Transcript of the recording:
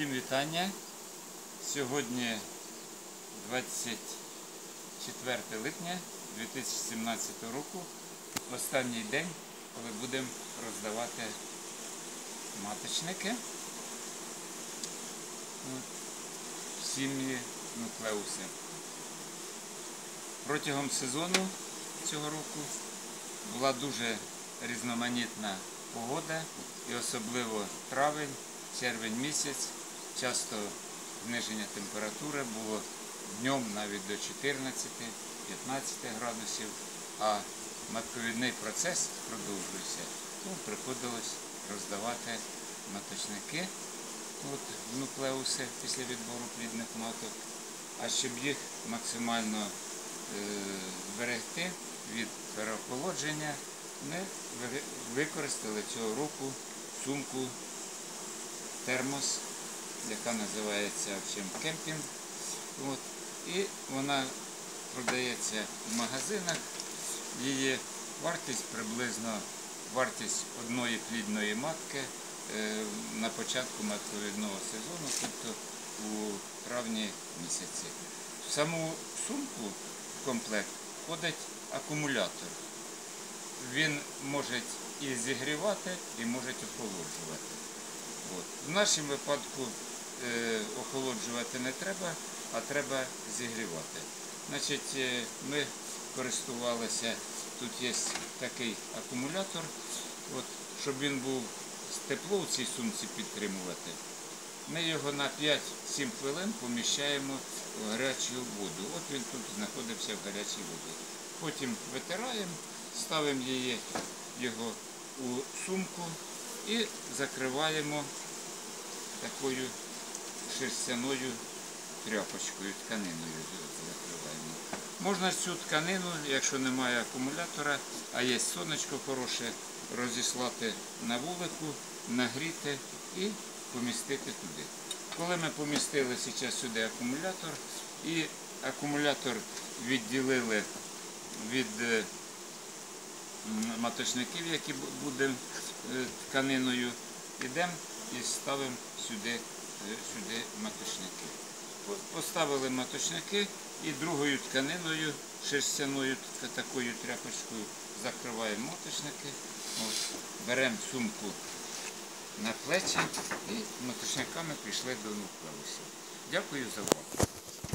Всім вітання. Сьогодні 24 липня 2017 року. Останній день, коли будемо роздавати маточники. В сім'ї нуклеуси. Протягом сезону цього року була дуже різноманітна погода і особливо травень, червень місяць, часто зниження температури було днем навіть до 14-15 градусів, а матковідний процес продовжується. Тому приходилось роздавати маточники, от, нуклеуси після відбору плідних маток, а щоб їх максимально е, зберегти від переохолодження, ми використали цього року сумку термос, яка називається Овчим Кемпінг. От. І вона продається в магазинах. Її вартість приблизно вартість одної плідної матки е, на початку матковідного сезону, тобто у травні місяці. В саму сумку в комплект входить акумулятор. Він може і зігрівати, і може охолоджувати. От. В нашому випадку охолоджувати не треба, а треба зігрівати. Значить, е, ми користувалися, тут є такий акумулятор, от, щоб він був тепло в цій сумці підтримувати. Ми його на 5-7 хвилин поміщаємо в гарячу воду. От він тут знаходився в гарячій воді. Потім витираємо, ставимо її, його у сумку і закриваємо такою шерстяною тряпочкою, тканиною закриваємо. Можна цю тканину, якщо немає акумулятора, а є сонечко хороше, розіслати на вулику, нагріти і помістити туди. Коли ми помістили зараз сюди акумулятор і акумулятор відділили від е, маточників, які бу- будемо е, тканиною, йдемо і ставимо сюди, сюди маточники. По- Поставили маточники і другою тканиною, шерстяною такою тряпочкою закриваємо маточники, беремо сумку на плечі і маточниками пішли до нуклеусів. Дякую за увагу.